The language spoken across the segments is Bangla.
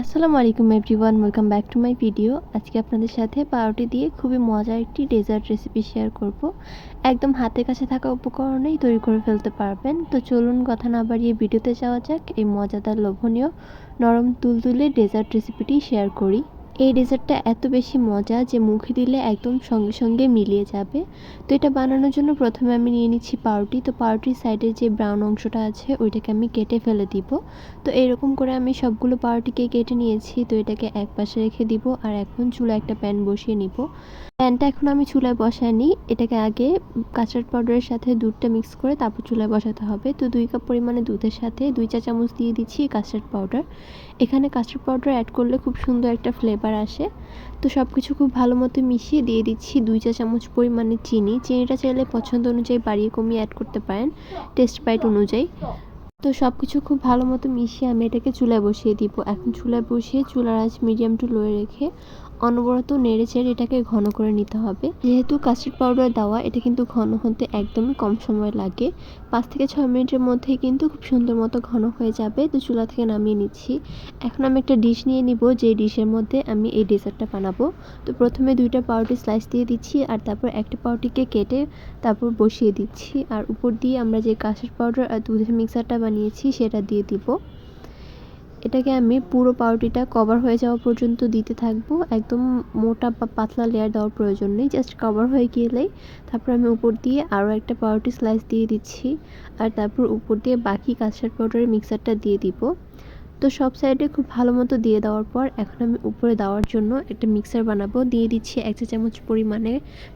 আসসালামু আলাইকুম everyone welcome back to my video আজকে আপনাদের সাথে পাউরুটি দিয়ে খুবই মজার একটি ডেজার্ট রেসিপি শেয়ার করব। একদম হাতের কাছে থাকা উপকরণেই তৈরি করে ফেলতে পারবেন। তো চলুন কথা না বাড়িয়ে ভিডিওতে যাওয়া যাক। এই মজাদার লোভনীয় নরম তুলতুলে ডেজার্ট রেসিপিটি শেয়ার করি। এই ডেজার্টটা এত বেশি মজা যে মুখে দিলে একদম সঙ্গে সঙ্গে মিলিয়ে যাবে। তো এটা বানানোর জন্য প্রথমে আমি নিয়ে নিচ্ছি পাউরুটি। তো পাউরুটির সাইডে যে ব্রাউন অংশটা আছে, ওইটাকে আমি কেটে ফেলে দিব। তো এরকম করে আমি সবগুলো পাউরুটিকে কেটে নিয়েছি। তো এটাকে এক পাশে রেখে দিব আর এখন চুলা একটা প্যান বসিয়ে নিব। প্যানটা এখন আমি চুলায় বসাইনি। এটাকে আগে কাস্টার্ড পাউডারের সাথে দুধটা মিক্স করে তারপর চুলায় বসাতে হবে। তো দুই কাপ পরিমাণে দুধের সাথে দুই চা চামচ দিয়ে দিচ্ছি কাস্টার্ড পাউডার এখানে কাস্টার্ড পাউডার অ্যাড করলে খুব সুন্দর একটা ফ্লেভার আসে। তো সব কিছু খুব ভালো মতো মিশিয়ে দিয়ে দিচ্ছি দুই চা চামচ পরিমাণে চিনি। চিনিটা চাইলে পছন্দ অনুযায়ী বাড়িয়ে কমিয়ে অ্যাড করতে পারেন টেস্ট বাইট অনুযায়ী। তো সব কিছু খুব ভালো মতো মিশিয়ে আমি এটাকে চুলায় বসিয়ে দিব। এখন চুলায় বসিয়ে চুলার আঁচ মিডিয়াম টু লোয়ে রেখে অনবরত নেড়ে চেড়ে এটাকে ঘন করে নিতে হবে। যেহেতু কাস্টার্ড পাউডার দেওয়া, এটা কিন্তু ঘন হতে একদমই কম সময় লাগে। পাঁচ থেকে ছয় মিনিটের মধ্যেই কিন্তু খুব সুন্দর মতো ঘন হয়ে যাবে। তো চুলা থেকে নামিয়ে নিচ্ছি। এখন আমি একটা ডিশ নিয়ে নিব যে ডিশের মধ্যে আমি এই ডেজার্টটা বানাবো। তো প্রথমে দুইটা পাউরুটি স্লাইস দিয়ে দিচ্ছি, আর তারপর একটা পাউরুটিকে কেটে তারপর বসিয়ে দিচ্ছি। আর উপর দিয়ে আমরা যে কাস্টার্ড পাউডার আর দুধের মিক্সারটা বানিয়েছি, সেটা দিয়ে দিব। এটাকে আমি পুরো পাউরুটিটা কভার হয়ে যাওয়া পর্যন্ত দিতে থাকব। একদম মোটা বা পাতলা লেয়ার দেওয়ার প্রয়োজন নেই জাস্ট কভার হয়ে গেলেই তারপর আমি উপর দিয়ে আরও একটা পাউরুটি স্লাইস দিয়ে দিচ্ছি আর তারপর উপর দিয়ে বাকি কাস্টার্ড পাউডারের মিক্সারটা দিয়ে দিব। তো সব সাইডে খুব ভালো মতো দিয়ে দেওয়ার পর এখন আমি উপরে দেওয়ার জন্য একটা মিক্সার বানাবো। দিয়ে দিচ্ছি এক চা চামচ পরিমাণে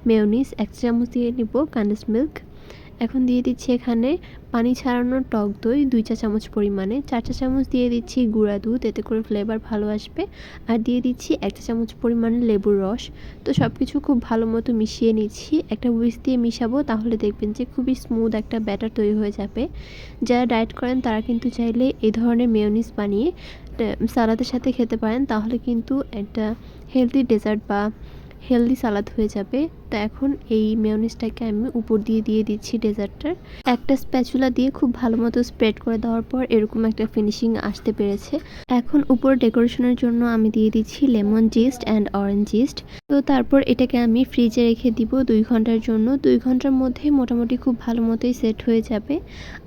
মেয়নিস এক চা চামচ দিয়ে নিব কান্ডেন্স মিল্ক এখন দিয়ে দিচ্ছি এখানে পানি ছাড়ানো টক দই দুই চা চামচ পরিমাণে, চার চা চামচ দিয়ে দিচ্ছি গুঁড়া দুধ, এতে করে ফ্লেভার ভালো আসবে। আর দিয়ে দিচ্ছি এক চা চামচ পরিমাণে লেবুর রস। তো সব কিছু খুব ভালো মতো মিশিয়ে নিচ্ছি। একটা উইস দিয়ে মিশাবো, তাহলে দেখবেন যে খুবই স্মুথ একটা ব্যাটার তৈরি হয়ে যাবে। যারা ডায়েট করেন, তারা কিন্তু চাইলে এই ধরনের মেয়নিস বানিয়ে সালাদের সাথে খেতে পারেন। তাহলে কিন্তু একটা হেলদি ডেজার্ট বা হেলদি সালাদ হয়ে যাবে। তো এখন এই মেয়নিজটাকে আমি উপর দিয়ে দিয়ে দিচ্ছি ডেজার্টটার। একটা স্প্যাচুলা দিয়ে খুব ভালো মতো স্প্রেড করে দেওয়ার পর এরকম একটা ফিনিশিং আসতে পেরেছে। এখন উপর ডেকোরেশনের জন্য আমি দিয়ে দিচ্ছি lemon zest and orange zest তো তারপর এটাকে আমি ফ্রিজে রেখে দিব দুই ঘণ্টার জন্য। দুই ঘণ্টার মধ্যে মোটামুটি খুব ভালো মতোই সেট হয়ে যাবে।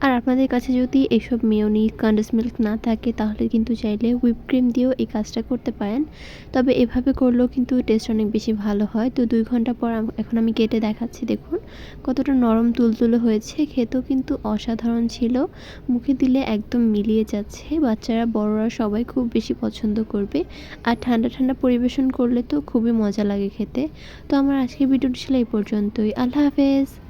আর আপনাদের কাছে যদি এইসব মেয়নি কন্ডেন্স মিল্ক না থাকে, তাহলে কিন্তু চাইলে হুইপ ক্রিম দিয়েও এই কাজটা করতে পারেন। তবে এভাবে করলেও কিন্তু টেস্ট অনেক বেশি ভালো হয়। তো দুই ঘণ্টা পর এখন আমি কেটে দেখাচ্ছি, দেখুন। কতটা নরম তুলতুলে হয়েছে, খেতেও কিন্তু অসাধারণ ছিল। মুখে দিলে একদম মিলিয়ে যাচ্ছে, বাচ্চারা, বড়রা সবাই খুব বেশি পছন্দ করবে। আর ঠান্ডা ঠান্ডা পরিবেশন করলে তো খুবই মজা লাগে খেতে। তো আমার আজকের ভিডিওটি ছিল এই পর্যন্তই। আল্লাহ হাফেজ!